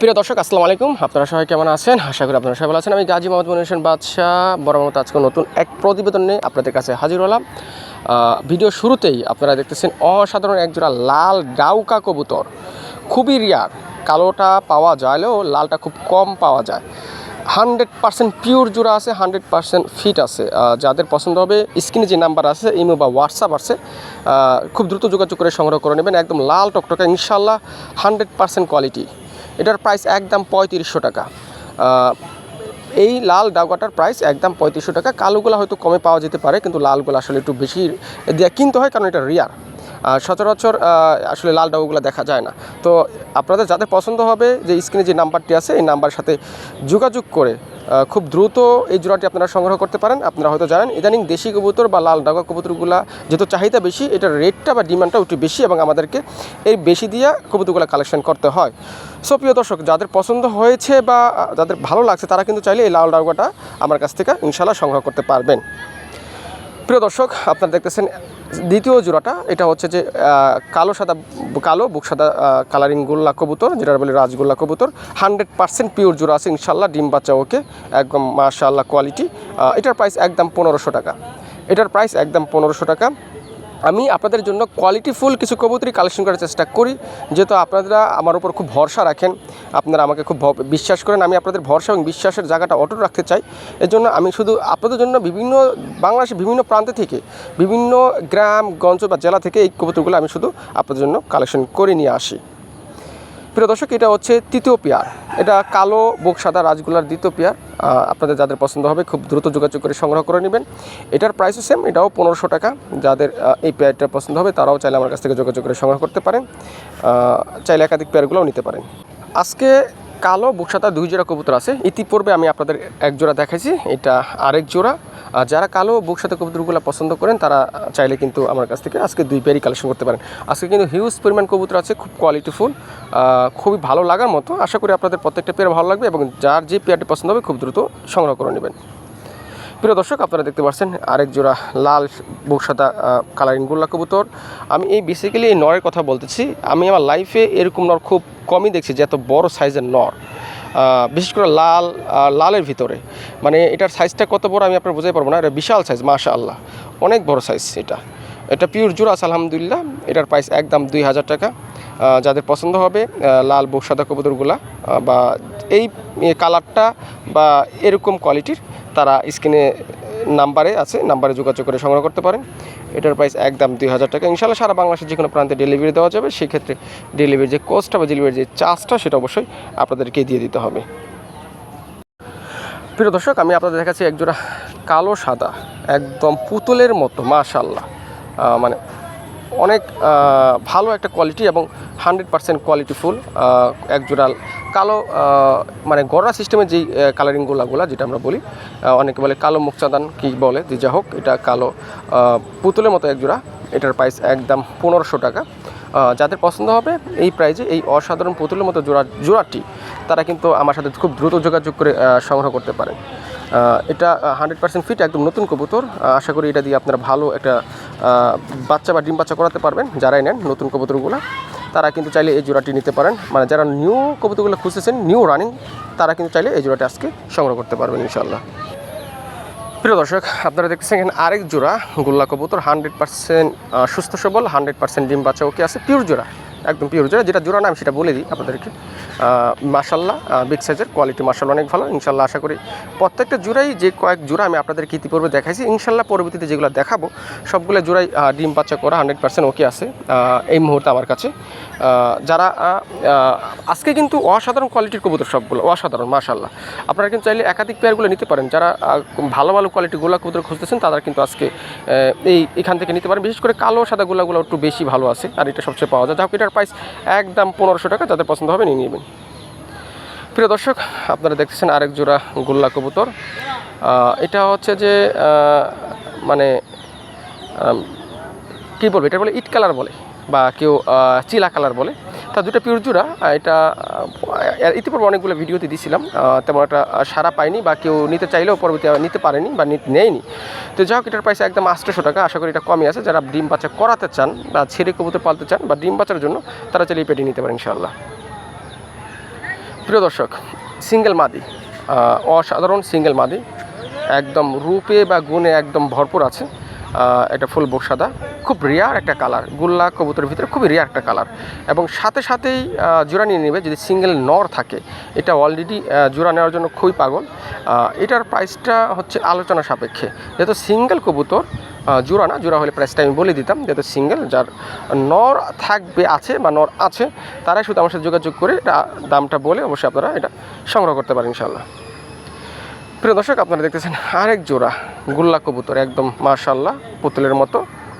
প্রিয় দর্শক, আসসালামু আলাইকুম। আপনারা সবাই কেমন আছেন? আশা করি আপনারা সবাই ভালো আছেন। আমি গাজী মোহাম্মদ মনির হোসেন বাদশাহ। বড় আজকে নতুন এক প্রতিবেদন নিয়ে আপনাদের কাছে হাজির হলাম। ভিডিও শুরুতেই আপনারা দেখতেছেন অসাধারণ একজোড়া লাল ডাউকা কবুতর। খুবই রিয়ার কালোটা পাওয়া যায়লেও লালটা খুব কম পাওয়া যায়। হান্ড্রেড পার্সেন্ট পিওর জোড়া আছে, হান্ড্রেড পার্সেন্ট ফিট আছে। যাদের পছন্দ হবে, স্ক্রিনে যে নাম্বার আছে, ইমো বা হোয়াটসঅ্যাপ আছে খুব দ্রুত যোগাযোগ করে সংগ্রহ করে নেবেন। একদম লাল টকটকা ইনশাল্লাহ হান্ড্রেড পার্সেন্ট কোয়ালিটি এটার প্রাইস একদম পঁয়ত্রিশশো টাকা। এই লাল ডাউকাটার প্রাইস একদম পঁয়ত্রিশশো টাকা। কালোগুলো হয়তো কমে পাওয়া যেতে পারে, কিন্তু লালগুলো আসলে একটু বেশি দেওয়া কিনতে হয়, কারণ এটা রিয়ার সচরাচর আসলে লাল ডাউগুলো দেখা যায় না। তো আপনাদের যাদের পছন্দ হবে যে স্ক্রিনে যে নাম্বারটি আছে, এই নাম্বার সাথে যোগাযোগ করে খুব দ্রুত এই জোড়াটি আপনারা সংগ্রহ করতে পারেন। আপনারা হয়তো জানেন, ইদানিং দেশি কবুতর বা লাল ডাকা কবুতরগুলো যেহেতু চাহিদা বেশি, এটার রেটটা বা ডিমান্ডটা একটু বেশি এবং আমাদেরকে এই বেশি দিয়ে কবুতরগুলো কালেকশন করতে হয়। সো প্রিয় দর্শক, যাদের পছন্দ হয়েছে বা যাদের ভালো লাগছে, তারা কিন্তু চাইলে এই লাল ডাউকাটা আমার কাছ থেকে ইনশাল্লাহ সংগ্রহ করতে পারবেন। প্রিয় দর্শক, আপনারা দেখতেছেন দ্বিতীয় জোড়াটা, এটা হচ্ছে যে কালো সাদা, কালো, বুক সাদা কালারিং গোল্লা কবুতর যেটা বলি রাজগোল্লা কবুতর। হান্ড্রেড পার্সেন্ট পিওর জোড়া আছে ইনশাল্লাহ ডিম বাচ্চা ওকে, একদম মাশাল্লাহ কোয়ালিটি এটার প্রাইস একদম পনেরোশো টাকা। এটার প্রাইস একদম পনেরোশো টাকা। আমি আপনাদের জন্য কোয়ালিটিফুল কিছু কবুতরি কালেকশন করার চেষ্টা করি। যেহেতু আপনারা আমার উপর খুব ভরসা রাখেন, আপনারা আমাকে খুব বিশ্বাস করেন, আমি আপনাদের ভরসা এবং বিশ্বাসের জায়গাটা অটুট রাখতে চাই। এর জন্য আমি শুধু আপনাদের জন্য বিভিন্ন বাংলাদেশের বিভিন্ন প্রান্ত থেকে, বিভিন্ন গ্রাম, গঞ্জ বা জেলা থেকে এই কবুতরগুলো আমি শুধু আপনাদের জন্য কালেকশন করে নিয়ে আসি। প্রিয় দর্শক, এটা হচ্ছে তৃতীয় পেয়ার। এটা কালো বুক সাদা রাজগুলার দ্বিতীয় পেয়ার। আপনাদের যাদের পছন্দ হবে, খুব দ্রুত যোগাযোগ করে সংগ্রহ করে নেবেন। এটার প্রাইসও সেম এটাও পনেরোশো টাকা। যাদের এই পেয়ারটা পছন্দ হবে, তারাও চাইলে আমার কাছ থেকে যোগাযোগ করে সংগ্রহ করতে পারেন। চাইলে একাধিক পেয়ারগুলোও নিতে পারেন। আজকে কালো বুক সাদা দুই জোড়া কবুতর আছে। ইতিপূর্বে আমি আপনাদের এক জোড়া দেখাইছি, এটা আরেক জোড়া। আর যারা কালো বুক সাথে কবুতরগুলো পছন্দ করেন, তারা চাইলে কিন্তু আমার কাছ থেকে আজকে দুই পেয়ারই কালেকশন করতে পারেন। আজকে কিন্তু হিউজ পরিমাণ কবুতর আছে, খুব কোয়ালিটিফুল খুবই ভালো লাগার মতো। আশা করি আপনাদের প্রত্যেকটা পেয়ার ভালো লাগবে এবং যার যে পেয়ারটি পছন্দ হবে, খুব দ্রুত সংগ্রহ করে নেবেন। প্রিয় দর্শক, আপনারা দেখতে পাচ্ছেন আরেক জোড়া লাল বুক সাদা কালারিং গোল্লা কবুতর। আমি এই বেসিক্যালি এই নরের কথা বলতেছি। আমি আমার লাইফে এরকম নর খুব কমই দেখছি যে এত বড় সাইজের নর। বিশেষ করে লাল লালের ভিতরে। মানে এটার সাইজটা কত বড় আমি আপনার বোঝাই পারব না। এটা বিশাল সাইজ মাশা আল্লাহ অনেক বড় সাইজ এটা। এটা পিওর জোড়াস আলহামদুলিল্লাহ। এটার প্রাইস একদম দুই হাজার টাকা। যাদের পছন্দ হবে লাল বুক সাদা কবুতরগুলা বা এই কালারটা বা এরকম কোয়ালিটির তারা স্ক্রিনে নাম্বারে আছে, নাম্বারে যোগাযোগ করে সংগ্রহ করতে পারেন। এটার প্রাইস একদম দুই হাজার টাকা। ইনশাল্লাহ সারা বাংলাদেশের যে কোনো প্রান্তে ডেলিভারি দেওয়া যাবে, সেক্ষেত্রে ডেলিভারির যে কোস্টটা বা ডেলিভারির যে চার্জটা সেটা অবশ্যই আপনাদেরকে দিয়ে দিতে হবে। প্রিয় দর্শক, আমি আপনাদের দেখাচ্ছি একজোড়া কালো সাদা, একদম পুতুলের মতো মাশাল্লাহ মানে অনেক ভালো একটা কোয়ালিটি এবং হান্ড্রেড পার্সেন্ট কোয়ালিটি কোয়ালিটিফুল একজোড়া কালো মানে গড়া সিস্টেমের যেই কালারিং গোলাগুলা যেটা আমরা বলি অনেকে বলে কালো মুখচাদান কি বলে যে যা হোক এটা কালো পুতুলের মতো একজোড়া এটার প্রাইস একদম পনেরোশো টাকা। যাদের পছন্দ হবে এই প্রাইজে এই অসাধারণ পুতুলের মতো জোড়া জোড়াটি তারা কিন্তু আমার সাথে খুব দ্রুত যোগাযোগ করে সংগ্রহ করতে আহ, এটা হান্ড্রেড পার্সেন্ট ফিট একদম নতুন কবুতর। আশা করি এটা দিয়ে আপনারা ভালো একটা বাচ্চা বা ডিম বাচ্চা করাতে পারবেন, যারাই নেন নতুন কবুতরগুলো। তারা কিন্তু চাইলে এই জোড়াটি নিতে পারেন। মানে যারা নিউ কবুতরগুলো খুঁজতেছেন নিউ রানিং তারা কিন্তু চাইলে এই জোড়াটি আজকে সংগ্রহ করতে পারবেন ইনশাল্লাহ প্রিয় দর্শক, আপনারা দেখতেছেন এখানে আরেক জোড়া, গোল্লা কবুতর হান্ড্রেড পার্সেন্ট সুস্থ সবল হান্ড্রেড পার্সেন্ট ডিম বাচ্চা ওকে আছে পিওর জোড়া। একদম পিওর জোড়া, যেটা জোড়া নাম সেটা বলে দিই আপনাদেরকে। মাসাল্লাহ বিগ সাইজের কোয়ালিটি মার্শাল অনেক ভালো ইনশাল্লাহ আশা করি প্রত্যেকটা জোড়াই যে কয়েক জোড়া আমি আপনাদেরকে ইতিপূর্বে দেখাইছি ইনশাল্লাহ পরবর্তীতে যেগুলো দেখাবো, সবগুলো জোড়াই ডিম বাচ্চা করা হান্ড্রেড পার্সেন্ট ওকে আছে এই মুহূর্তে আমার কাছে। যারা আজকে কিন্তু অসাধারণ কোয়ালিটির কবুতর সবগুলো, অসাধারণ মাশাল্লাহ আপনারা কিন্তু চাইলে একাধিক পেয়ারগুলো নিতে পারেন, যারা ভালো ভালো কোয়ালিটির গোলা কবুতর খুঁজতেছেন, তারা কিন্তু আজকে এই, এখান থেকে নিতে পারেন। বিশেষ করে কালো সাদা গোলাগুলো একটু বেশি ভালো আছে, আর এটা সবচেয়ে পাওয়া যায়। যাই হোক, এটার প্রাইস একদম পনেরোশো টাকা, যাদের পছন্দ হবে নিয়ে নেবেন। প্রিয় দর্শক, আপনারা দেখতেছেন আরেক জোড়া গোল্লা কবুতর। এটা হচ্ছে যে মানে কী বলব এটা বলে ইট কালার বলে, বা কেউ চিলা কালার বলে। তা দুটো পিওর জোড়া এটা ইতিপূর্বে অনেকগুলো ভিডিওতে দিয়েছিলাম তেমন একটা সারা পাইনি বা কেউ নিতে চাইলেও পরবর্তী নিতে পারেনি বা নেয়নি। তো যাই হোক, এটার প্রাইস একদম আটশোশো টাকা, আশা করি এটা কমই আছে। যারা ডিম বাচ্চা করাতে চান বা ছেড়ে কবুতর পালতে চান বা ডিম বাচ্চার জন্য, তারা চাইলে পেটে নিতে পারেন ইনশাআল্লাহ। প্রিয় দর্শক সিঙ্গেল মাদি অসাধারণ সিঙ্গেল মাদি, একদম রূপে বা গুণে একদম ভরপুর আছে এটা ফুল বুক সাদা খুব রেয়ার একটা কালার গুল্লা কবুতরের ভিতরে খুবই রেয়ার একটা কালার এবং সাথে সাথেই জোড়া নিয়ে নেবে যদি সিঙ্গেল নর থাকে। এটা অলরেডি জোড়া নেওয়ার জন্য খুবই পাগল। এটার প্রাইসটা হচ্ছে আলোচনা সাপেক্ষে। যেহেতু সিঙ্গেল কবুতর জোড়া না, জোড়া হলে প্রাইসটা আমি বলে দিতাম। যেহেতু সিঙ্গেল যার নর থাকবে, আছে বা নর আছে, তারাই শুধু আমার সাথে যোগাযোগ করে এটা দামটা বলে অবশ্যই আপনারা এটা সংগ্রহ করতে পারেন ইনশাল্লাহ প্রিয় দর্শক, আপনারা দেখতেছেন আরেক জোড়া গুল্লা কবুতর, একদম মাশাল্লাহ পুতুলের মতো।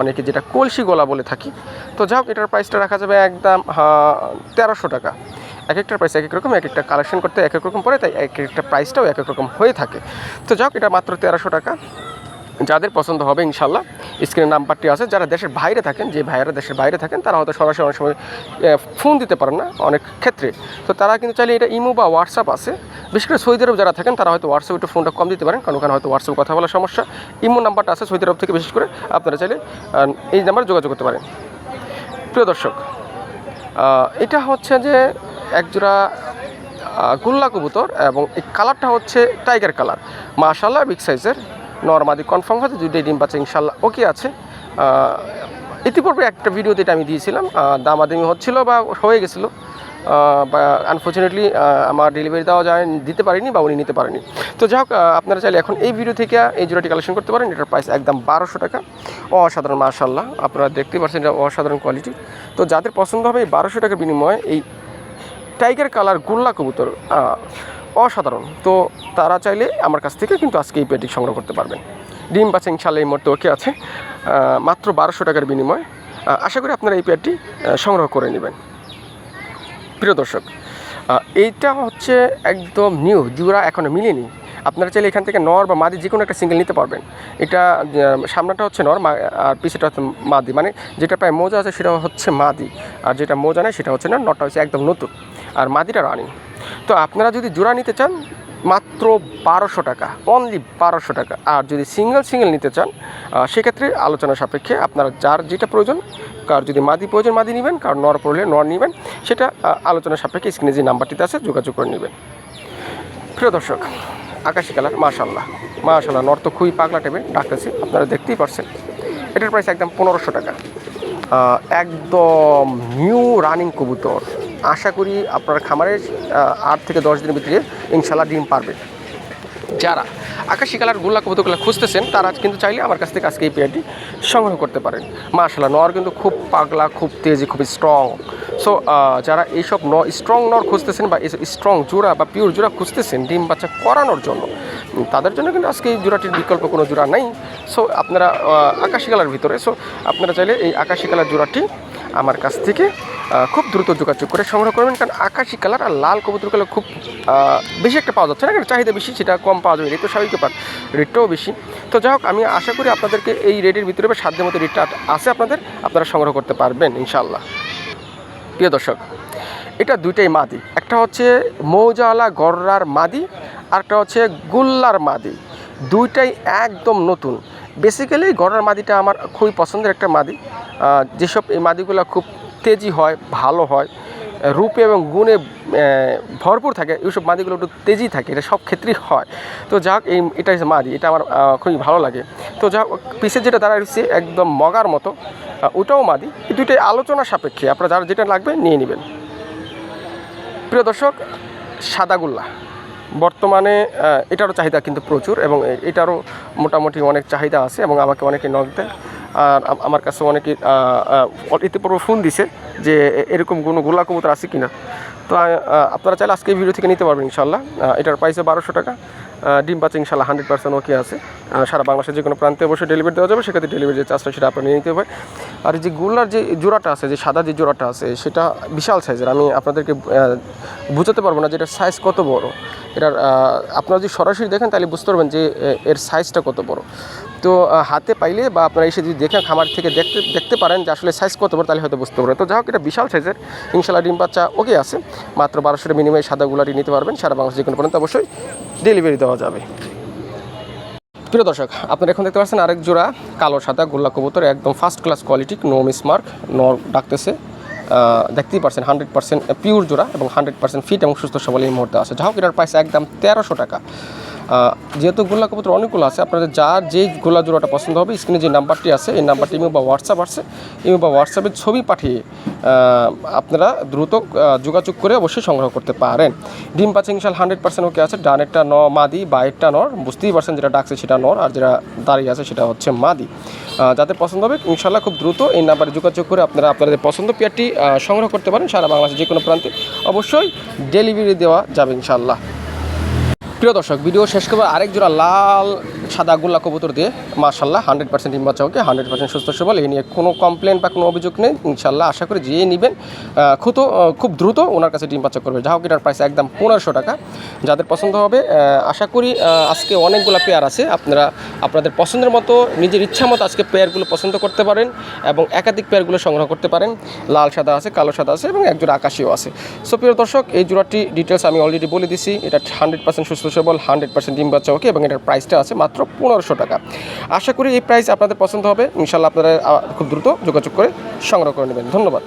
অনেকে যেটা কলসি গলা বলে থাকি। তো যাই হোক, এটার প্রাইসটা রাখা যাবে একদম তেরোশো টাকা। এক একটা প্রাইস এক এক রকম এক একটা কালেকশন করতে এক এক রকম পড়ে, তাই এক একটা প্রাইসটাও এক এক রকম হয়ে থাকে। তো যাই হোক, এটা মাত্র তেরোশো টাকা। যাদের পছন্দ হবে ইনশাল্লাহ, স্ক্রিনের নাম্বারটি আছে, যারা দেশের বাইরে থাকেন, যে ভাইয়েরা দেশের বাইরে থাকেন, তারা হয়তো সরাসরি অনেক সময় ফোন দিতে পারেন না অনেক ক্ষেত্রে। তো তারা কিন্তু চাইলে এটা ইমো বা হোয়াটসঅ্যাপ আছে। বিশেষ করে সৌদি আরব যারা থাকেন, তারা হয়তো হোয়াটসঅ্যাপ একটু ফোনটা কম দিতে পারেন, কারণ ওখানে হয়তো হোয়াটসঅ্যাপ কথা বলার সমস্যা। ইমো নাম্বারটা আছে সৌদি আরব থেকে, বিশেষ করে আপনারা চাইলে এই নাম্বারে যোগাযোগ করতে পারেন। প্রিয় দর্শক এটা হচ্ছে যে একজোড়া গুল্লা কবুতর এবং এই কালারটা হচ্ছে টাইগার কালার। মাশাল্লাহ বিগ সাইজের। নর্মাদি কনফার্ম হচ্ছে দুইটাই ডিম পাচ্ছে, ইনশাল্লাহ ওকে আছে। ইতিপূর্বে একটা ভিডিওতে এটা আমি দিয়েছিলাম দামাদামি হচ্ছিল বা হয়ে গেছিল আনফর্চুনেটলি আমার ডেলিভারি দেওয়া যায়, দিতে পারিনি বা উনি নিতে পারেনি। তো যাই হোক আপনারা চাইলে এখন এই ভিডিও থেকে এই জোড়াটি কালেকশন করতে পারেন, এটার প্রাইস একদম বারোশো টাকা। অসাধারণ মাশাল্লাহ আপনারা দেখতে পাচ্ছেন এটা অসাধারণ কোয়ালিটি তো যাদের পছন্দ হবে এই বারোশো টাকার বিনিময়ে এই টাইগার কালার গোল্লা কবুতর অসাধারণ। তো তারা চাইলে আমার কাছ থেকে কিন্তু আজকে এই পেটি সংগ্রহ করতে পারবেন। ডিম বাচ্চা ইনশাল্লাহ এই মুহূর্তে ওকে আছে। মাত্র বারোশো টাকার বিনিময়ে। আশা করি আপনারা এই পেয়ারটি সংগ্রহ করে নেবেন। প্রিয় দর্শক এইটা হচ্ছে একদম নিউ জুরা এখনও মিলেনি। আপনারা চাইলে এখান থেকে নর বা মাদি যে কোনো একটা সিঙ্গেল নিতে পারবেন। এটা সামনাটা হচ্ছে নর আর পিছেটা হচ্ছে মাদি। মানে যেটা প্রায় মোজা আছে সেটা হচ্ছে মাদি। আর যেটা মোজা নেই সেটা হচ্ছে না নটটা হচ্ছে একদম নতুন। আর মাদিটা রানিং তো আপনারা যদি জোড়া নিতে চান, মাত্র বারোশো টাকা অনলি বারোশো টাকা। আর যদি সিঙ্গেল সিঙ্গেল নিতে চান সেক্ষেত্রে আলোচনা সাপেক্ষে আপনারা যার যেটা প্রয়োজন, কার যদি মাদি প্রয়োজন, মাদি নেবেন, কার নর পড়লে নর নেবেন, সেটা আলোচনা সাপেক্ষে স্ক্রিনে যে নাম্বারটিতে আছে, যোগাযোগ করে নেবেন। প্রিয় দর্শক, আকাশি কালার মাশাল্লাহ মাশাল্লাহ নর তো খুবই পাগলা টেবে ডাকতেছে, আপনারা দেখতেই পারছেন। এটার প্রাইস একদম পনেরোশো টাকা। একদম নিউ রানিং কবুতর। আশা করি আপনার খামারের আহ, আট থেকে দশ দিনের ভিতরে ইনশাল্লাহ ডিম পারবে। যারা আকাশি কালার গোল্লা কবুতরগুলো খুঁজতেছেন তারা কিন্তু চাইলে আমার কাছ থেকে আজকে এই পেয়ারটি সংগ্রহ করতে পারেন। মার্শাল্লাহ নর কিন্তু খুব পাগলা খুব তেজি খুব স্ট্রং সো যারা এইসব ন স্ট্রং নর খুঁজতেছেন বা এইসব স্ট্রং জোড়া বা পিওর জোড়া খুঁজতেছেন ডিম বাচ্চা করানোর জন্য তাদের জন্য কিন্তু আজকে এই জোড়াটির বিকল্প কোনো জোড়া নেই। সো আপনারা আকাশি কালার ভিতরে সো আপনারা চাইলে এই আকাশি কালার জোড়াটি আমার কাছ থেকে খুব দ্রুত যোগাযোগ করে সংগ্রহ করবেন, কারণ আকাশি কালার আর লাল কবুতর কালার খুব বেশি একটা পাওয়া যাচ্ছে না কারণ চাহিদা বেশি, সেটা কম পাওয়া যাবে রেট তো স্বাভাবিক ব্যাপার, রেটটাও বেশি। তো যাই হোক, আমি আশা করি আপনাদেরকে এই রেটের ভিতরে বা সাধ্যের মতো রেটটা আছে আপনাদের, আপনারা সংগ্রহ করতে পারবেন ইনশাল্লাহ প্রিয় দর্শক, এটা দুইটাই মাদি, একটা হচ্ছে মৌজাওয়ালা গররার মাদি আর একটা হচ্ছে গুল্লার মাদি, দুইটাই একদম নতুন। বেসিক্যালি গড়ার মাদিটা আমার খুবই পছন্দের একটা মাদি। যেসব এই মাদিগুলো খুব তেজি হয়, ভালো হয়, রূপে এবং গুণে ভরপুর থাকে এইসব মাদিগুলো একটু তেজি থাকে, এটা সব ক্ষেত্রেই হয়। তো যা হোক এই এটা হচ্ছে মাদি, এটা আমার খুবই ভালো লাগে। তো যা হোক পিসে যেটা দাঁড়া রয়েছে, একদম মগার মতো ওটাও মাদি। এই দুইটাই আলোচনা সাপেক্ষে, আপনারা যারা যেটা লাগবে নিয়ে নেবেন। প্রিয় দর্শক, সাদাগুল্লা। বর্তমানে এটারও চাহিদা কিন্তু প্রচুর এবং এটারও মোটামুটি অনেক চাহিদা আছে এবং আমাকে অনেকে নক দেয়। আর আমার কাছে অনেকে ইতিপূর্বে ফোন দিছে যে এরকম কোনো গোলা কবুতর আছে কিনা। তো আপনারা চাইলে আজকে এই ভিডিও থেকে নিতে পারবেন ইনশাল্লাহ এটার প্রাইসে বারোশো টাকা। ডিম পাচ্ছে ইনশাল্লাহ হান্ড্রেড পার্সেন্ট ওকে আছে। সারা বাংলাদেশের যে কোনো প্রান্তে অবশ্যই ডেলিভারি দেওয়া যাবে, সেক্ষেত্রে ডেলিভারি যে চার্জটা সেটা আপনার নিয়ে নিতে হবে। আর যে গুলার যে জোড়াটা আছে, যে সাদা যে জোড়াটা আছে, সেটা বিশাল সাইজের আমি আপনাদেরকে বোঝাতে পারব না যে এটার সাইজ কত বড়। এটার আপনারা যদি সরাসরি দেখেন, তাহলে বুঝতে পারবেন যে এর সাইজটা কত বড়। তো হাতে পাইলে বা আপনারা এসে যদি দেখেন, খামার থেকে দেখতে দেখতে পারেন যে আসলে সাইজ কত বড়, তাহলে হয়তো বুঝতে পারবেন। তো যাই হোক, এটা বিশাল সাইজের ইনশাল্লাহ ডিম বাচ্চা ওকে আছে। মাত্র বারোশোটা মিনিমাম সাদা গুলাটি নিতে পারবেন। সারা বাংলাদেশ যে কোনো পর্যন্ত অবশ্যই ডেলিভারি দেওয়া যাবে। প্রিয় দর্শক, আপনারা এখন দেখতে পাচ্ছেন আরেক জোড়া কালো, সাদা গোল্লা কবুতর, একদম first class quality no miss mark নর ডাকতেছে। দেখতেই পারছেন হান্ড্রেড পার্সেন্ট পিওর জোড়া এবং হান্ড্রেড পার্সেন্ট ফিট এবং সুস্থ সবল এই মুহূর্তে আছে। যাহোক এটার প্রাইস একদম তেরোশো টাকা। যেহেতু গোল্লা কবুতর অনেকগুলো আছে, আপনাদের যার যেই গোলা জোড়াটা পছন্দ হবে স্ক্রিনে যে নাম্বারটি আছে, এই নাম্বারটি ইমো বা হোয়াটসঅ্যাপ আছে। ইমো বা হোয়াটসঅ্যাপে ছবি পাঠিয়ে আপনারা দ্রুত যোগাযোগ করে অবশ্যই সংগ্রহ করতে পারেন। ডিম পাচ্ছে ইনশাল হান্ড্রেড পার্সেন্ট ওকে আছে। ডানেরটা ন মাদি বাইরটা নর। বুঝতেই পারছেন যেটা ডাকছে সেটা নর, আর যেটা দাঁড়িয়ে আছে সেটা হচ্ছে মাদি। যাদের পছন্দ হবে, ইনশাল্লাহ খুব দ্রুত এই নাম্বারে যোগাযোগ করে আপনারা আপনাদের পছন্দ পেয়ারটি সংগ্রহ করতে পারেন সারা বাংলাদেশের যে কোনো প্রান্তে। অবশ্যই ডেলিভারি দেওয়া যাবে ইনশাল্লাহ। প্রিয় দর্শক, ভিডিও শেষ করব আরেক জোড়া লাল সাদা গোল্লা কবুতর দিয়ে মাশাল্লাহ হান্ড্রেড পার্সেন্ট ডিম বাচ্চা ওকে হান্ড্রেড পার্সেন্ট সুস্থ সবল। এই নিয়ে কোনো কমপ্লেন বা কোনো অভিযোগ নেই। ইনশাল্লাহ আশা করি যে নেবেন। খুব খুব দ্রুত ওনার কাছে ডিম বাচ্চা করবে। যা হোক এটার প্রাইস একদম পনেরোশো টাকা। যাদের পছন্দ হবে আশা করি আজকে অনেকগুলো পেয়ার আছে। আপনারা, আপনাদের পছন্দের মতো, নিজের ইচ্ছা মতো আজকে পেয়ারগুলো পছন্দ করতে পারেন এবং একাধিক পেয়ারগুলো সংগ্রহ করতে পারেন। লাল সাদা আছে, কালো সাদা আছে এবং একজোড়া আকাশিও আছে। সো প্রিয় দর্শক, এই জোড়াটি ডিটেলস আমি অলরেডি বলে দিছি। এটা হান্ড্রেড পার্সেন্ট সুস্থ সবল হান্ড্রেড পার্সেন্ট ডিম বাচ্চা, ওকে? এবং এটার প্রাইসটা আছে মাত্র পনেরোশো টাকা। আশা করি এই প্রাইস আপনাদের পছন্দ হবে। ইনশাল্লাহ আপনারা খুব দ্রুত যোগাযোগ করে সংগ্রহ করে নেবেন। ধন্যবাদ।